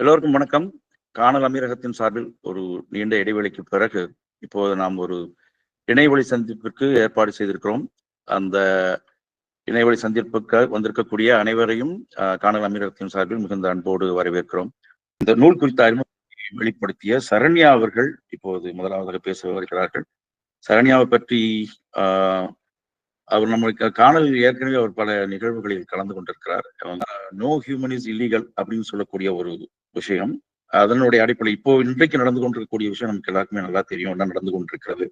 எல்லோருக்கும் வணக்கம். காணல் அமீரகத்தின் சார்பில் ஒரு நீண்ட இடைவெளிக்கு பிறகு இப்போது நாம் ஒரு இணையவழி சந்திப்பிற்கு ஏற்பாடு செய்திருக்கிறோம். அந்த இணையவழி சந்திப்புக்கு வந்திருக்கக்கூடிய அனைவரையும் காணல் அமீரகத்தின் சார்பில் மிகுந்த அன்போடு வரவேற்கிறோம். இந்த நூல் குறித்த அறிமுகத்தை வெளிப்படுத்திய சரண்யா அவர்கள் இப்போது முதலாவதாக பேச வருகிறார்கள். சரண்யாவை பற்றி அவர் நம்மளுக்கு காணொலியில் ஏற்கனவே அவர் பல நிகழ்வுகளில் கலந்து கொண்டிருக்கிறார். நோ ஹியூமன் இஸ் இல்லீகல் அப்படின்னு சொல்லக்கூடிய ஒரு விஷயம். அதனுடைய அடிப்படை இப்போ இன்றைக்கு நடந்து கொண்டிருக்கக்கூடிய விஷயம் நமக்கு எல்லாருக்குமே நல்லா தெரியும். என்ன நடந்து கொண்டிருக்கிறது?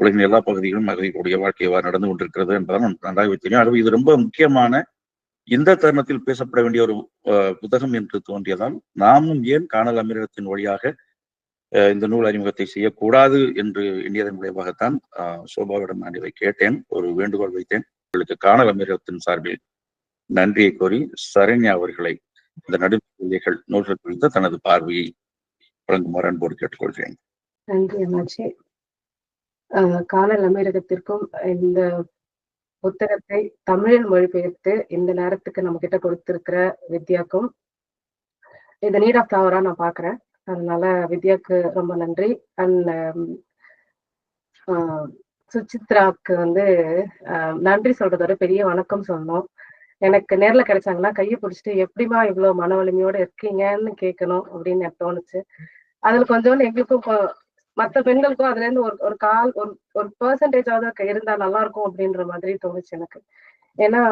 உலகின் எல்லா பகுதிகளும் மகளிருடைய வாழ்க்கையவா நடந்து கொண்டிருக்கிறது என்பதால் நமக்கு நன்றாகவே தெரியும். ஆகவே இது ரொம்ப முக்கியமான இந்த தருணத்தில் பேசப்பட வேண்டிய ஒரு புத்தகம் என்று தோன்றியதால் நாமும் ஏன் காணல் அமீரகத்தின் வழியாக இந்த நூல் அறிமுகத்தை செய்யக்கூடாது என்று எண்ணியதன் விளைவாகத்தான் சோபாவிடம் நான் இதை கேட்டேன் ஒரு வேண்டுகோள் வைத்தேன். உங்களுக்கு காணல் அமீரகத்தின் சார்பில் நன்றியை கோரி சரண்யா அவர்களை இந்த நடுநிலைகள் நூல்கள் குறித்த தனது பார்வையை வழங்குமாறு அன்போடு கேட்டுக்கொள்கிறேன். நன்றி அம்மாச்சி. ஆஹ் காணல் அமீரகத்திற்கும் இந்த புத்தகத்தை தமிழில் மொழிபெயர்த்து இந்த நேரத்துக்கு நம்ம கிட்ட கொடுத்திருக்கிற வித்யாக்கும் இந்த நீட் ஆஃப் ஃபிளவரா நான் பாக்குறேன் அதனால வித்யாக்கு ரொம்ப நன்றி. அண்ட் um, சுசித்ராக்கு வந்து நன்றி சொல்றதோட பெரிய வணக்கம் சொல்லணும். எனக்கு நேர்ல கிடைச்சாங்கன்னா கையை பிடிச்சிட்டு எப்படிமா இவ்வளவு மன வலிமையோட இருக்கீங்கன்னு கேட்கணும் அப்படின்னு எனக்கு தோணுச்சு. அதுல கொஞ்சோண்டு எங்களுக்கும் மற்ற மத்த பெண்களுக்கும் அதுல இருந்து ஒரு ஒரு கால் ஒரு ஒரு பெர்சன்டேஜாவது இருந்தா நல்லா இருக்கும் அப்படின்ற மாதிரி தோணுச்சு எனக்கு. ஏன்னா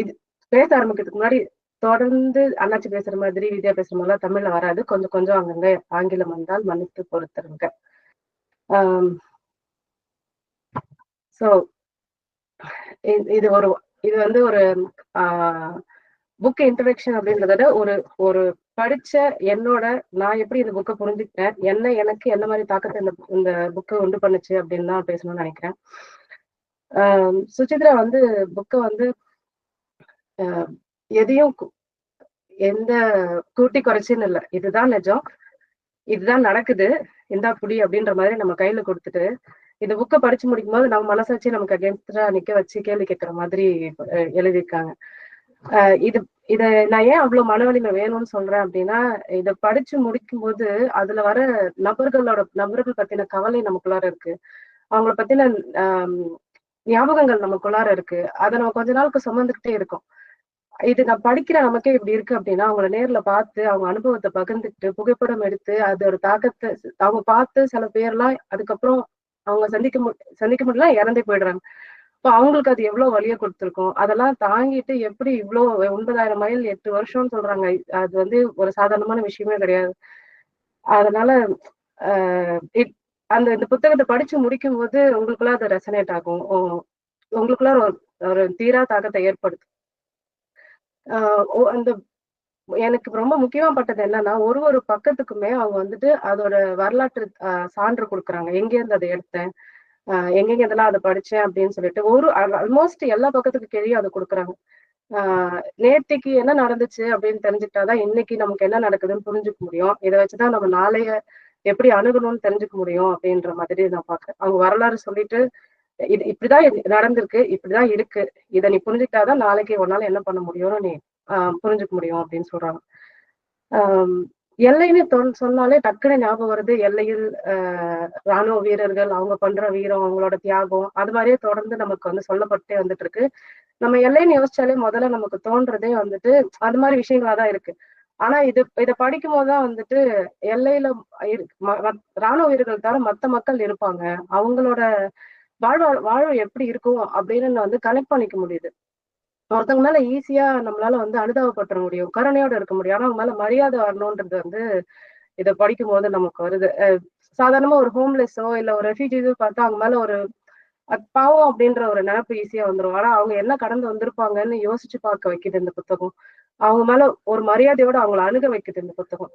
இது பேச ஆரம்பிக்கிறதுக்கு முன்னாடி தொடர்ந்து அண்ணாச்சி பேசுற மாதிரி வித்யா பேசுற மாதிரிலாம் தமிழ்ல வராது. கொஞ்சம் கொஞ்சம் அங்கங்க ஆங்கிலம் வந்தால் மன்னித்து பொறுத்துருங்க. ஸோ இது ஒரு இது வந்து ஒரு புக் இன்ட்ரடக்ஷன் அப்படின்றத விட ஒரு ஒரு படிச்ச என்னோட நான் எப்படி இந்த புக்கை புரிஞ்சுக்கிட்டேன் என்ன எனக்கு என்ன மாதிரி தாக்கத்தை இந்த இந்த புக்கை உண்டு பண்ணுச்சு அப்படின்னு தான் பேசணும்னு நினைக்கிறேன். ஆஹ் சுசித்ரா வந்து புக்கை வந்து ஆஹ் எதையும் எந்த கூட்டி குறைச்சின்னு இல்லை. இதுதான் நிஜம். இதுதான் நடக்குது. இந்தா புடி அப்படின்ற மாதிரி நம்ம கையில கொடுத்துட்டு இந்த புக்கை படிச்சு முடிக்கும் போது நம்ம மனசாட்சி நமக்கு அகேன்ஸ்டா நிக்க வச்சு கேள்வி கேட்கிற மாதிரி எழுதியிருக்காங்க. இது இத நான் ஏன் அவ்வளவு மன வலிமை வேணும்னு சொல்றேன் அப்படின்னா இத படிச்சு முடிக்கும் போது அதுல வர நபர்களோட நபர்கள் பத்தின கவலை நமக்குள்ளார இருக்கு. அவங்கள பத்தின ஞாபகங்கள் நமக்குள்ளார இருக்கு. அதை நம்ம கொஞ்ச நாளுக்கு சுமந்துக்கிட்டே இருக்கோம். இது நான் படிக்கிற நமக்கே இப்படி இருக்கு அப்படின்னா அவங்கள நேர்ல பார்த்து அவங்க அனுபவத்தை பகிர்ந்துக்கிட்டு புகைப்படம் எடுத்து அதோட தாக்கத்தை அவங்க பார்த்து சில பேர்லாம் அதுக்கப்புறம் அவங்க சந்திக்க மு சந்திக்க முடியல இறந்தே போயிடுறாங்க. இப்போ அவங்களுக்கு அது எவ்வளவு வழியை கொடுத்துருக்கும்? அதெல்லாம் தாங்கிட்டு எப்படி இவ்வளோ ஒன்பதாயிரம் மைல் எட்டு வருஷம்னு சொல்றாங்க. அது வந்து ஒரு சாதாரணமான விஷயமே கிடையாது. அதனால அந்த இந்த புத்தகத்தை படிச்சு முடிக்கும் போது உங்களுக்குள்ள அது ரெசனேட் ஆகும். உங்களுக்குள்ள ஒரு ஒரு தீரா தாக்கத்தை ஏற்படுத்தும். அந்த எனக்கு ரொம்ப முக்கியமா பட்டது என்னன்னா ஒரு ஒரு பக்கத்துக்குமே அவங்க வந்துட்டு அதோட வரலாற்று சான்று கொடுக்குறாங்க. எங்க இருந்து அதை எடுத்தேன்? ஆஹ் எங்கெங்க இதெல்லாம் அதை படிச்சேன் அப்படின்னு சொல்லிட்டு ஒரு ஆல்மோஸ்ட் எல்லா பக்கத்துக்கு கீழே அதை கொடுக்குறாங்க. ஆஹ் நேர்த்திக்கு என்ன நடந்துச்சு அப்படின்னு தெரிஞ்சுக்கிட்டாதான் இன்னைக்கு நமக்கு என்ன நடக்குதுன்னு புரிஞ்சுக்க முடியும். இதை வச்சுதான் நம்ம நாளைய எப்படி அணுகணும்னு தெரிஞ்சுக்க முடியும் அப்படின்ற மாதிரி நான் பாக்குறேன் அவங்க வரலாறு சொல்லிட்டு இது இப்படிதான் இது நடந்திருக்கு இப்படிதான் இருக்கு. இதை நீ புரிஞ்சுக்கிட்டாதான் நாளைக்கு உன்னால என்ன பண்ண முடியும்னு நீ ஆஹ் புரிஞ்சுக்க முடியும் அப்படின்னு சொல்றாங்க. ஆஹ் எல்லைன்னு சொன்னாலே டக்குனு ஞாபகம் வருது. எல்லையில் ஆஹ் ராணுவ வீரர்கள் அவங்க பண்ற வீரம் அவங்களோட தியாகம் அது மாதிரியே தொடர்ந்து நமக்கு வந்து சொல்லப்பட்டே வந்துட்டு இருக்கு நம்ம எல்லைன்னு யோசிச்சாலே முதல்ல நமக்கு தோன்றதே வந்துட்டு அது மாதிரி விஷயங்களா தான் இருக்கு. ஆனா இது இதை படிக்கும் போதுதான் வந்துட்டு எல்லையில இரு- மத்- ராணுவ வீரர்கள் தவிர மத்த மக்கள் இருப்பாங்க. அவங்களோட வாழ்வா வாழ்வு எப்படி இருக்கும் அப்படின்னு வந்து கனெக்ட் பண்ணிக்க முடியுது. ஒருத்தவங்க மேல ஈஸியா நம்மளால வந்து அனுதாபப்பட்டுற முடியும். கருணையோட இருக்க முடியும். ஆனா அவங்க மேல மரியாதை வரணும்ன்றது வந்து இதை படிக்கும் போது நமக்கு வருது. சாதாரணமா ஒரு ஹோம்லெஸ்ஸோ இல்ல ஒரு ரெஃப்யூஜிஸோ பார்த்தா அவங்க மேல ஒரு பாவம் அப்படின்ற ஒரு நினைப்பு ஈஸியா வந்துடும் ஆனா அவங்க என்ன கடந்து வந்திருப்பாங்கன்னு யோசிச்சு பார்க்க வைக்குது இந்த புத்தகம். அவங்க மேல ஒரு மரியாதையோட அவங்கள அணுக வைக்குது இந்த புத்தகம்.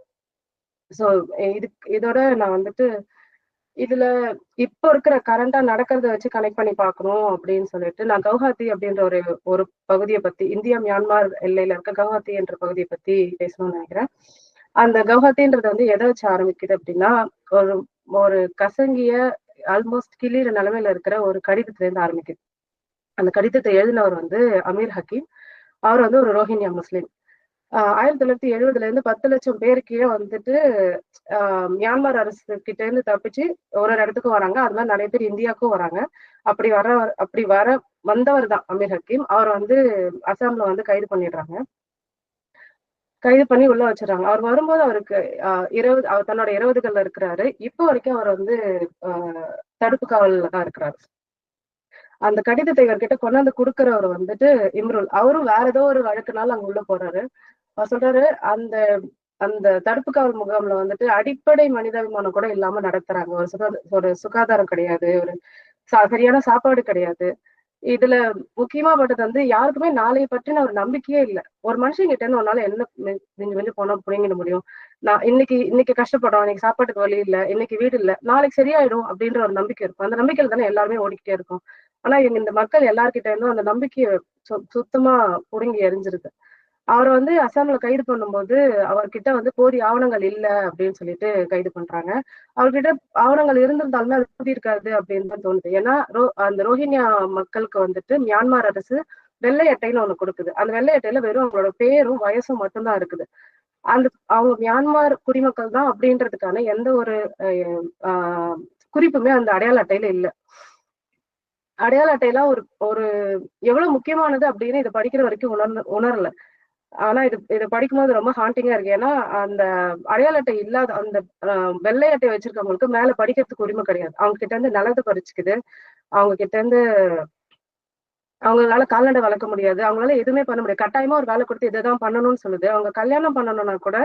சோ இது இதோட நான் வந்துட்டு இதுல இப்ப இருக்கிற கரண்டா நடக்கிறத வச்சு கனெக்ட் பண்ணி பார்க்கணும் அப்படின்னு சொல்லிட்டு நான் கவுஹாத்தி அப்படின்ற ஒரு ஒரு பகுதியை பத்தி இந்தியா மியான்மார் எல்லையில இருக்க கவுஹாத்தி என்ற பகுதியை பத்தி பேசணும்னு நினைக்கிறேன். அந்த கவுஹாத்தின்றது வந்து எதை வச்சு ஆரம்பிக்குது அப்படின்னா ஒரு ஒரு கசங்கிய ஆல்மோஸ்ட் கிளியிற நிலைமையில இருக்கிற ஒரு கடிதத்துல இருந்து ஆரம்பிக்குது. அந்த கடிதத்தை எழுதினவர் வந்து அமீர் ஹக்கீம். அவர் வந்து ஒரு ரோஹிங்கியா முஸ்லீம். ஆயிரத்தி தொள்ளாயிரத்தி எழுபதுல இருந்து பத்து லட்சம் பேருக்கே வந்துட்டு ஆஹ் மியான்மர் அரசு கிட்ட இருந்து தப்பிச்சு ஒரு ஒரு இடத்துக்கும் வராங்க. அது மாதிரி நிறைய பேர் இந்தியாவுக்கும் வராங்க. அப்படி வர அப்படி வர வந்தவர் தான் அமீர் ஹக்கீம். அவர் வந்து அசாம்ல வந்து கைது பண்ணிடுறாங்க. கைது பண்ணி உள்ள வச்சிடறாங்க. அவர் வரும்போது அவருக்கு ஆஹ் இருபது அவர் தன்னோட இருபதுகள்ல இருக்கிறாரு. இப்போ வரைக்கும் அவர் வந்து ஆஹ் தடுப்பு காவல்ல தான் இருக்கிறாரு. அந்த கடிதத்தை இவர்கிட்ட கொண்டாந்து கொடுக்கறவர் வந்துட்டு இம்ருல். அவரும் வேற ஏதோ ஒரு வழக்குனால அங்க உள்ள போறாரு. அவர் சொல்றாரு அந்த அந்த தடுப்பு காவல் முகாம்ல வந்துட்டு அடிப்படை மனிதாபிமானம் கூட இல்லாம நடத்துறாங்க. ஒரு சுகா ஒரு சுகாதாரம் கிடையாது ஒரு சா- சரியான சாப்பாடு கிடையாது. இதுல முக்கியமா பட்டது வந்து யாருக்குமே நாளைய பற்றின ஒரு நம்பிக்கையே இல்ல. ஒரு மனுஷன் கிட்ட இருந்து உன்னால என்ன நீங்க மிஞ்சி போனா புரிங்கிட முடியும்? நான் இன்னைக்கு இன்னைக்கு கஷ்டப்படுறோம் இன்னைக்கு சாப்பாட்டுக்கு வழி இல்ல இன்னைக்கு வீடு இல்ல நாளைக்கு சரியாயிடும் அப்படின்ற ஒரு நம்பிக்கை இருக்கும். அந்த நம்பிக்கையில தானே எல்லாருமே ஓடிக்கிட்டே இருக்கும். ஆனா இவங்க இந்த மக்கள் எல்லார்கிட்ட இருந்தும் அந்த நம்பிக்கையை சுத்தமா புடுங்கி எரிஞ்சிருது அவரை வந்து அசாம்ல கைது பண்ணும்போது அவர்கிட்ட வந்து போதிய ஆவணங்கள் இல்ல அப்படின்னு சொல்லிட்டு கைது பண்றாங்க. அவர்கிட்ட ஆவணங்கள் இருந்திருந்தாலுமே அது புதி இருக்காது அப்படின்னு தான் தோணுது. ஏன்னா ரோ அந்த ரோஹிங்யா மக்களுக்கு வந்துட்டு மியான்மர் அரசு வெள்ளை அட்டைன்னு ஒண்ணு கொடுக்குது. அந்த வெள்ளை அட்டையில வெறும் அவங்களோட பேரும் வயசும் மட்டும்தான் இருக்குது. அந்த அவங்க மியான்மர் குடிமக்கள் தான் அப்படின்றதுக்கான எந்த ஒரு ஆஹ், குறிப்புமே அந்த அடையாள அட்டையில இல்ல. அடையாள அட்டையெல்லாம் ஒரு ஒரு எவ்வளவு முக்கியமானது அப்படின்னு இதை படிக்கிற வரைக்கும் உணர் உணரல. ஆனா இது இதை படிக்கும்போது ரொம்ப ஹாண்டிங்கா இருக்கு. ஏன்னா அந்த அடையாள அட்டை இல்லாத அந்த வெள்ளை அட்டை வச்சிருக்கவங்களுக்கு மேல படிக்கிறதுக்கு உரிமை கிடையாது. அவங்க கிட்ட இருந்து நிலத்தை பறிச்சுக்குது. அவங்க கிட்ட இருந்து அவங்களால கால்நடை வளர்க்க முடியாது. அவங்களால எதுவுமே பண்ண முடியாது. கட்டாயமா ஒரு வேலை கொடுத்து இதைதான் பண்ணணும்னு சொல்லுது. அவங்க கல்யாணம் பண்ணணும்னா கூட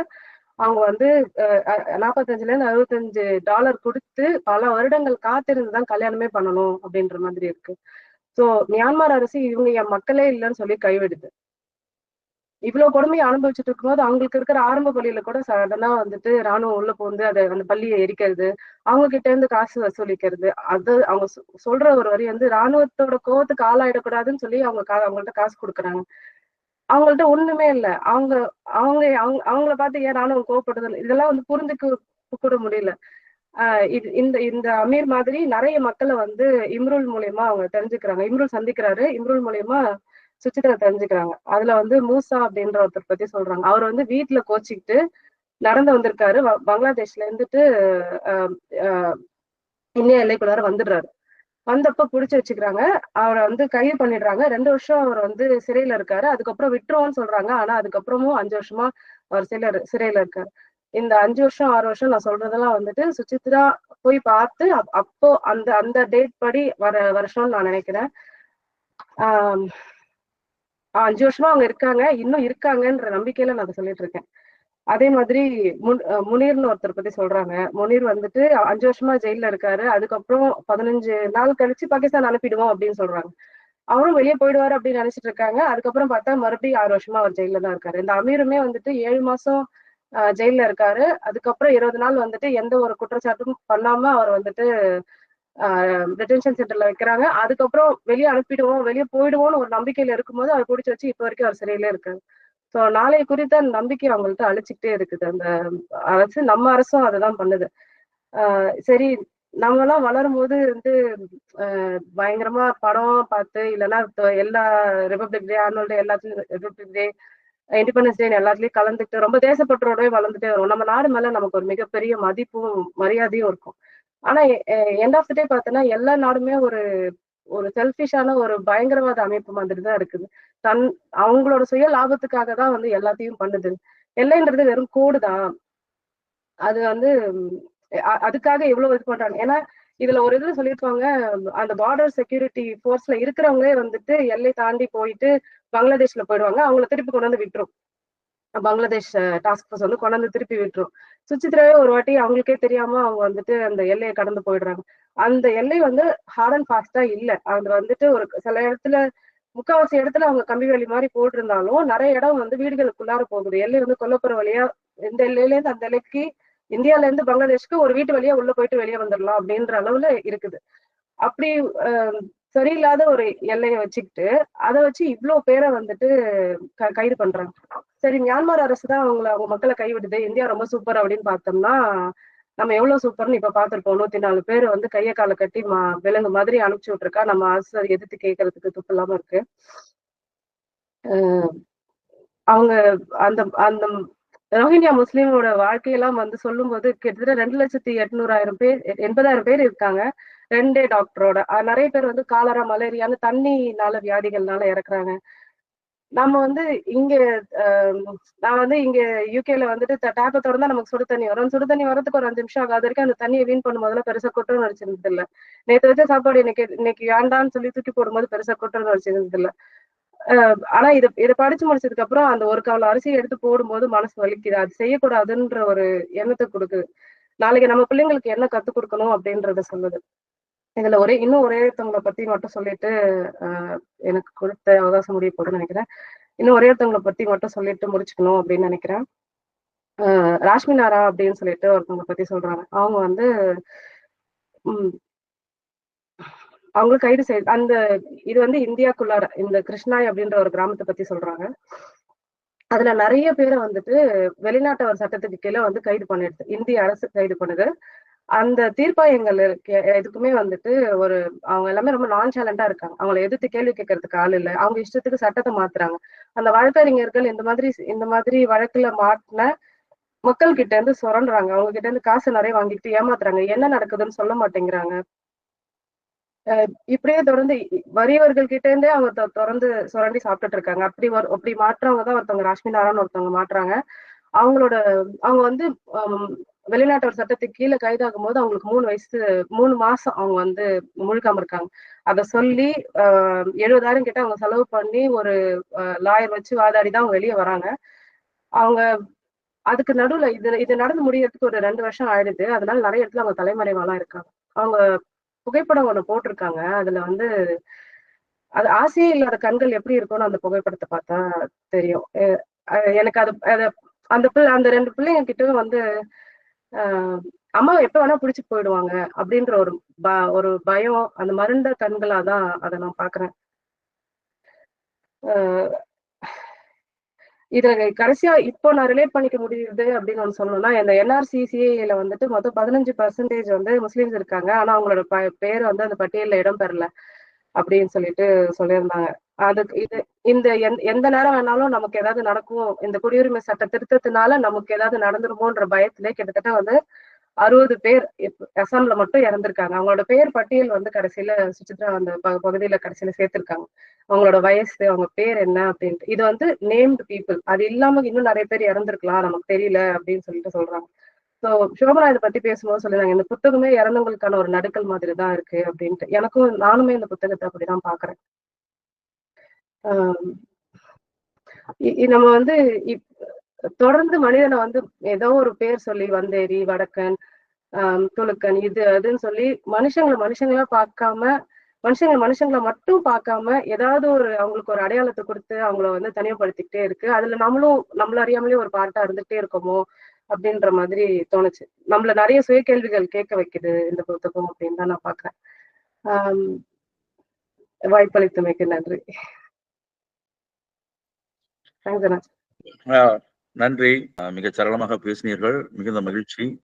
அவங்க வந்து அஹ், நாற்பத்தஞ்சுல இருந்து அறுபத்தஞ்சு டாலர் கொடுத்து பல வருடங்கள் காத்திருந்து தான் கல்யாணமே பண்ணணும் அப்படின்ற மாதிரி இருக்கு. சோ மியான்மர் அரசு இவங்க என் மக்களே இல்லைன்னு சொல்லி கைவிடுது. இவ்வளவு கொடுமையை அனுபவிச்சுட்டு இருக்கும்போது அவங்களுக்கு இருக்கிற ஆரம்ப பள்ளியில கூட சடனா வந்துட்டு ராணுவம் உள்ள போந்து அதை அந்த பள்ளியை எரிக்கிறது அவங்க கிட்ட இருந்து காசு வசூலிக்கிறது அது அவங்க சொல்ற ஒரு வரி வந்து ராணுவத்தோட கோவத்துக்கு ஆளாயிடக்கூடாதுன்னு சொல்லி அவங்க அவங்கள்ட்ட காசு கொடுக்குறாங்க. அவங்கள்ட்ட ஒண்ணுமே இல்ல. அவங்க அவங்க அவங்க அவங்கள பார்த்து ஏன் ராணுவம் கோவப்படுது இதெல்லாம் வந்து புரிஞ்சுக்க கூட முடியல. இது இந்த இந்த அமீர் மாதிரி நிறைய மக்களை வந்து இம்ருல் மூலியமா அவங்க தெரிஞ்சுக்கிறாங்க. இம்ருல் சந்திக்கிறாரு. இம்ருல் மூலியமா சுச்சித்திர தெரிஞ்சுக்கிறாங்க. அதுல வந்து மூசா அப்படின்ற ஒருத்தர் பத்தி சொல்றாங்க. அவர் வந்து வீட்டுல கோச்சிக்கிட்டு நடந்து வந்திருக்காரு. பங்களாதேஷ்ல இருந்துட்டு ஆஹ் ஆஹ் இந்திய எல்லைக்குள்ளார வந்துடுறாரு. வந்தப்ப புடிச்சு வச்சுக்கிறாங்க. அவரை வந்து கைது பண்ணிடுறாங்க. ரெண்டு வருஷம் அவர் வந்து சிறையில இருக்காரு. அதுக்கப்புறம் விட்டுருவோம்னு சொல்றாங்க. ஆனா அதுக்கப்புறமும் அஞ்சு வருஷமா அவர் சிறையில சிறையில இருக்காரு. இந்த அஞ்சு வருஷம் ஆறு வருஷம் நான் சொல்றதெல்லாம் வந்துட்டு சுசித்ரா போய் பார்த்து அப்- அப்போ அந்த அந்த டேட் படி வர வருஷம்னு நான் நினைக்கிறேன். ஆஹ் அஞ்சு வருஷமா அவங்க இருக்காங்க. இன்னும் இருக்காங்கன்ற நம்பிக்கையில நான் அதை சொல்லிட்டு இருக்கேன். அதே மாதிரி முன் முனீர்னு ஒருத்தர் பத்தி சொல்றாங்க. முனீர் வந்துட்டு அஞ்சு வருஷமா ஜெயில இருக்காரு. அதுக்கப்புறம் பதினஞ்சு நாள் கழிச்சு பாகிஸ்தான் அனுப்பிடுவோம் அப்படின்னு சொல்றாங்க. அவரும் வெளியே போயிடுவாரு அப்படின்னு நினைச்சிட்டு இருக்காங்க. அதுக்கப்புறம் பார்த்தா மறுபடியும் ஆறு வருஷமா அவர் ஜெயில தான் இருக்காரு. இந்த அமீருமே வந்துட்டு ஏழு மாசம் ஜெயில ஜெயில்ல இருக்காரு. அதுக்கப்புறம் இருபது நாள் வந்துட்டு எந்த ஒரு குற்றச்சாட்டும் பண்ணாம அவர் வந்துட்டு டிடென்ஷன் சென்டர்ல வைக்கிறாங்க. அதுக்கப்புறம் வெளியே அனுப்பிடுவோம் வெளியே போயிடுவோம்னு ஒரு நம்பிக்கையில இருக்கும்போது அவர் பிடிச்சி வச்சு இப்போ வரைக்கும் அவர் சிறையிலே இருக்காரு. ஸோ நாளைய குறித்த நம்பிக்கை அவங்கள்ட்ட அழிச்சுக்கிட்டே இருக்குது. அந்த அரசு நம்ம அரசும் அதுதான் பண்ணுது. ஆஹ் சரி நம்ம வளரும்போது வளரும் போது வந்து பயங்கரமா படம் பார்த்து இல்லைன்னா எல்லா ரிபப்ளிக் டே ஆனுவல் டே எல்லாத்துலயும் ரிபப்ளிக் டே இண்டிபெண்டன்ஸ் டே எல்லாத்துலயும் கலந்துட்டு ரொம்ப தேசப்பற்றோடவே வளர்ந்துட்டே வரும் நம்ம நாடு மேல நமக்கு ஒரு மிகப்பெரிய மதிப்பும் மரியாதையும் இருக்கும். ஆனா எண்ட் ஆஃப் த டே பார்த்தோன்னா எல்லா நாடுமே ஒரு ஒரு செல்ஃபிஷான ஒரு பயங்கரவாத அமைப்பு மாதிரி தான் இருக்குது. தன் அவங்களோட சுய லாபத்துக்காக தான் வந்து எல்லாத்தையும் பண்ணுது. எல்லைன்றது வெறும் கோடு தான் அது வந்து அதுக்காக எவ்வளவு இது பண்றாங்க? ஏன்னா இதுல ஒரு இதுல சொல்லியிருப்பாங்க அந்த பார்டர் செக்யூரிட்டி ஃபோர்ஸ்ல இருக்கிறவங்களே வந்துட்டு எல்லை தாண்டி போயிட்டு பங்களாதேஷ்ல போயிடுவாங்க. அவங்கள திருப்பி கொண்டு வந்து விட்டுரும். பங்களாதேஷ் டாஸ்க் ஃபோர்ஸ் வந்து கொண்டு வந்து திருப்பி விட்டுரும். சுச்சித்ராவே ஒரு வாட்டி அவங்களுக்கே தெரியாம அவங்க வந்துட்டு அந்த எல்லையை கடந்து போயிடுறாங்க. அந்த எல்லை வந்து ஹார்ட் அண்ட் ஃபாஸ்டா இல்ல. அது வந்துட்டு ஒரு சில இடத்துல முக்காவாசி இடத்துல அவங்க கம்பி வேலி மாதிரி போட்டிருந்தாலும் நிறைய இடம் வந்து வீடுகளுக்குள்ளார போகுது. எல்லை வந்து கொல்லப்புற வழியா இந்த எல்லையில இருந்து அந்த எல்லைக்கு இந்தியால இருந்து பங்களாதேஷ்க்கு ஒரு வீட்டு வழியா உள்ள போயிட்டு வெளியே வந்துடலாம் அப்படின்ற அளவுல இருக்குது. அப்படி சரியில்லாத ஒரு எல்லையை வச்சுக்கிட்டு அதை வச்சு இவ்வளவு பேரை வந்துட்டு க- கைது பண்றாங்க. சரி மியான்மர் அரசு தான் அவங்கள அவங்க மக்களை கைவிடுது. இந்தியா ரொம்ப சூப்பர் அப்படின்னு பார்த்தோம்னா நம்ம எவ்வளவு சூப்பர்னு இப்ப பாத்திருப்போம் நூத்தி நாலு பேர் வந்து கைய கால கட்டி மா விலங்கு மாதிரி அனுப்பிச்சு விட்டுருக்கா. நம்ம அரசு எதிர்த்து கேட்கறதுக்கு துப்பு இல்லாம இருக்கு. அவங்க அந்த அந்த ரோஹிங்கியா முஸ்லீமோட வாழ்க்கையெல்லாம் வந்து சொல்லும்போது கிட்டத்தட்ட ரெண்டு லட்சத்தி எட்நூறாயிரம் பேர் எண்பதாயிரம் பேர் இருக்காங்க. ரெண்டே டாக்டரோட நிறைய பேர் வந்து காலரா மலேரியான்னு தண்ணினால வியாதிகள்னால இறக்குறாங்க. நம்ம வந்து இங்க நான் வந்து இங்க யூகேல வந்துட்டு டேப்பை திறந்தா நமக்கு சுடு தண்ணி வரும். சுடு தண்ணி வரதுக்கு ஒரு அஞ்சு நிமிஷம் ஆகாத வரைக்கும் அந்த தண்ணியை வீண் பண்ணும் போதெல்லாம் பெருசா குற்றம் நினைச்சிருந்தது இல்ல. நேத்து வச்ச சாப்பாடு இன்னைக்கு இன்னைக்கு வேண்டாம்னு சொல்லி தூக்கி போடும்போது பெருசா குற்றம் நினைச்சிருந்தது இல்ல. ஆஹ் ஆனா இதை இதை படிச்சு முடிச்சதுக்கு அப்புறம் அந்த ஒரு கவல அரிசியை எடுத்து போடும்போது மனசு வலிக்குது. அது செய்யக்கூடாதுன்ற ஒரு எண்ணத்தை கொடுக்குது. நாளைக்கு நம்ம பிள்ளைங்களுக்கு என்ன கத்துக் கொடுக்கணும் அப்படின்றத சொல்லுது. இதுல ஒரே இன்னும் ஒரே ஒருத்தவங்களை பத்தி மட்டும் சொல்லிட்டு ஆஹ் எனக்கு கொடுத்த அவகாசம் முடிய போதுன்னு நினைக்கிறேன். இன்னும் ஒரே ஒருத்தவங்களை பத்தி மட்டும் சொல்லிட்டு முடிச்சுக்கணும் அப்படின்னு நினைக்கிறேன். ஆஹ் ராஷ்மி நாரா அப்படின்னு சொல்லிட்டு ஒருத்தவங்களை பத்தி சொல்றாங்க. அவங்க வந்து உம் அவங்க கைது செய் அந்த இது வந்து இந்தியாக்குள்ளார இந்த கிருஷ்ணாய் அப்படின்ற ஒரு கிராமத்தை பத்தி சொல்றாங்க. அதுல நிறைய பேரை வந்துட்டு வெளிநாட்டவர் சட்டத்துக்கு கீழே வந்து கைது பண்ணிடுது. இந்திய அரசு கைது பண்ணுது. அந்த தீர்ப்பாயங்கள் இருக்கு- எதுக்குமே வந்துட்டு ஒரு அவங்க எல்லாமே ரொம்ப நான் சேலண்டா இருக்காங்க. அவங்கள எதிர்த்து கேள்வி கேட்கறதுக்கு ஆள் இல்லை. அவங்க இஷ்டத்துக்கு சட்டத்தை மாத்துறாங்க. அந்த வழக்கறிஞர்கள் இந்த மாதிரி இந்த மாதிரி வழக்குல மாட்டின மக்கள் கிட்ட இருந்து சுரண்டுறாங்க. அவங்க கிட்ட இருந்து காசு நிறைய வாங்கிட்டு ஏமாத்துறாங்க. என்ன நடக்குதுன்னு சொல்ல மாட்டேங்கிறாங்க. அஹ் இப்படியே தொடர்ந்து வறியவர்கள் கிட்ட இருந்தே அவங்க தொடர்ந்து சுரண்டி சாப்பிட்டுட்டு இருக்காங்க. அப்படி ஒரு அப்படி மாற்றவங்க தான் ஒருத்தவங்க ராஷ்மி நாரான்னு ஒருத்தவங்க மாட்டுறாங்க. அவங்களோட அவங்க வந்து வெளிநாட்டோர் சட்டத்துக்கு கீழே கைதாகும் போது அவங்களுக்கு மூணு வயசு மூணு மாசம் அவங்க வந்து முழுக்காம இருக்காங்க. அதை சொல்லி எழுபதாயிரம் கிட்ட அவங்க செலவு பண்ணி ஒரு லாயர் வச்சு வாதாடி தான் அவங்க வெளியே வராங்க. அவங்க அதுக்கு நடுவுல இது இது நடந்து முடியறதுக்கு ஒரு ரெண்டு வருஷம் ஆயிடுது. அதனால நிறைய இடத்துல அவங்க தலைமறைவாலாம் இருக்காங்க. அவங்க புகைப்படம் ஒண்ணு போட்டிருக்காங்க. அதுல வந்து அது ஆசையே இல்லாத கண்கள் எப்படி இருக்கும்னு அந்த புகைப்படத்தை பார்த்தா தெரியும். எனக்கு அது அது அந்த பிள்ளை அந்த ரெண்டு பிள்ளைங்க கிட்ட வந்து ஆஹ் அம்மா எப்ப வேணா புடிச்சு போயிடுவாங்க அப்படின்ற ஒரு ப ஒரு பயம் அந்த மருண்ட கண்களா தான் அதை நான் பாக்குறேன் ஆஹ் இதுல கடைசியா இப்போ நான் ரிலேட் பண்ணிக்க முடியுது அப்படின்னு ஒன்று சொல்லணும்னா இந்த என்ஆர்சிசிஏல வந்துட்டு மொத்தம் பதினஞ்சு பர்சன்டேஜ் வந்து முஸ்லிம்ஸ் இருக்காங்க. ஆனா அவங்களோட ப- பேர் வந்து அந்த பட்டியல இடம் பெறல அப்படின்னு சொல்லிட்டு சொல்லியிருந்தாங்க. அதுக்கு இது இந்த எந்த எந்த நேரம் வேணாலும் நமக்கு ஏதாவது நடக்கும் இந்த குடியுரிமை சட்ட திருத்தத்தினால நமக்கு ஏதாவது நடந்துருமோன்ற பயத்திலே கிட்டத்தட்ட வந்து அறுபது பேர் அசாம்ல மட்டும் இறந்திருக்காங்க. அவங்களோட பேர் பட்டியல் வந்து கடைசியில சுச்சித்ரா அந்த ப- பகுதியில கடைசியில சேர்த்திருக்காங்க. அவங்களோட வயசு அவங்க பேர் என்ன அப்படின்ட்டு. இது வந்து நேம்டு பீப்புள் அது இல்லாம இன்னும் நிறைய பேர் இறந்திருக்கலாம் நமக்கு தெரியல அப்படின்னு சொல்லிட்டு சொல்றாங்க. ஸோ சோபனா இதை பத்தி பேசும்போது சொல்லிருந்தாங்க இந்த புத்தகமே இறந்தவங்களுக்கான ஒரு நடுக்கல் மாதிரி தான் இருக்கு அப்படின்ட்டு. எனக்கும் நானுமே இந்த புத்தகத்தை அப்படிதான் பாக்குறேன் நம்ம வந்து இப்- தொடர்ந்து மனிதனை வந்து ஏதோ ஒரு பேர் சொல்லி வந்தேரி வடக்கன் ஆஹ் துலுக்கன் இது அதுன்னு சொல்லி மனுஷங்களை மனுஷங்களா பார்க்காம மனுஷங்க மனுஷங்களை மட்டும் பார்க்காம ஏதாவது ஒரு அவங்களுக்கு ஒரு அடையாளத்தை கொடுத்து அவங்கள வந்து தனிமைப்படுத்திக்கிட்டே இருக்கு. அதுல நம்மளும் நம்மள அறியாமலே ஒரு பார்ட்டா இருந்துகிட்டே இருக்கோமோ அப்படின்ற மாதிரி தோணுச்சு. நம்மள நிறைய சுய கேள்விகள் கேட்க வைக்குது இந்த புத்தகம் அப்படின்னு தான் நான் பாக்குறேன் ஆஹ் வாய்ப்பளித்தமைக்கு நன்றி. நன்றி. ஆஹ் சரளமாக பேசினீர்கள். மிகுந்த மகிழ்ச்சி.